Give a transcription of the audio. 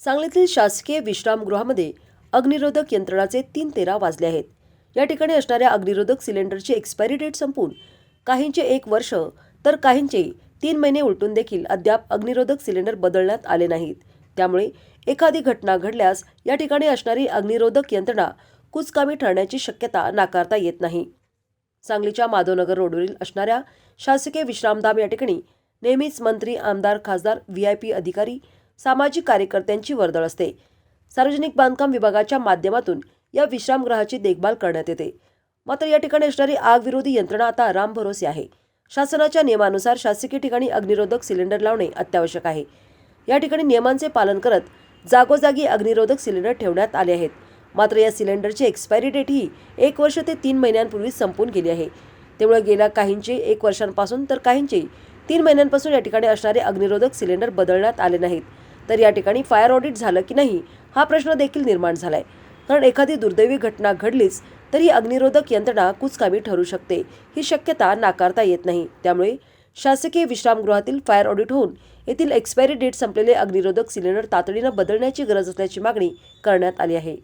सांगलीतील शासकीय विश्रामगृहामध्ये अग्निरोधक यंत्रणाचे तीन तेरा वाजले आहेत. या ठिकाणी असणाऱ्या अग्निरोधक सिलेंडरची एक्सपायरी डेट संपून काहींचे एक वर्ष तर काहींचे तीन महिने उलटून देखील अद्याप अग्निरोधक सिलेंडर बदलण्यात आले नाहीत. त्यामुळे एखादी घटना घडल्यास या ठिकाणी असणारी अग्निरोधक यंत्रणा कुचकामी ठरण्याची शक्यता नाकारता येत नाही. सांगलीच्या माधवनगर रोडवरील असणाऱ्या शासकीय विश्रामधाम या ठिकाणी नेहमीच मंत्री आमदार खासदार व्ही आय पी अधिकारी सामाजिक कार्यकर्त्यांची वर्दळ असते. सार्वजनिक बांधकाम विभागाच्या माध्यमातून या विश्रामगृहाची देखभाल करण्यात येते. मात्र या ठिकाणी असणारी आग विरोधी यंत्रणा आता रामभरोसे आहे. शासनाच्या नियमानुसार शासकीय ठिकाणी अग्निरोधक सिलेंडर लावणे अत्यावश्यक आहे. या ठिकाणी नियमांचे पालन करत जागोजागी अग्निरोधक सिलेंडर ठेवण्यात आले आहेत. मात्र या सिलेंडरची एक्सपायरी डेट ही एक वर्ष ते तीन महिन्यांपूर्वी संपून गेली आहे. त्यामुळे गेल्या काहींचे एक वर्षांपासून तर काहींचे तीन महिन्यांपासून या ठिकाणी असणारे अग्निरोधक सिलेंडर बदलण्यात आले नाहीत. तर या ठिकाणी फायर ऑडिट झालं की नाही हा प्रश्न देखील निर्माण झालाय. कारण एखादी दुर्दैवी घटना घडलीच तर ही अग्निरोधक यंत्रणा कुचकामी ठरू शकते ही शक्यता नाकारता येत नाही. त्यामुळे शासकीय विश्रामगृहातील फायर ऑडिट होऊन येथील एक्सपायरी डेट संपलेले अग्निरोधक सिलेंडर तातडीनं बदलण्याची गरज असल्याची मागणी करण्यात आली आहे.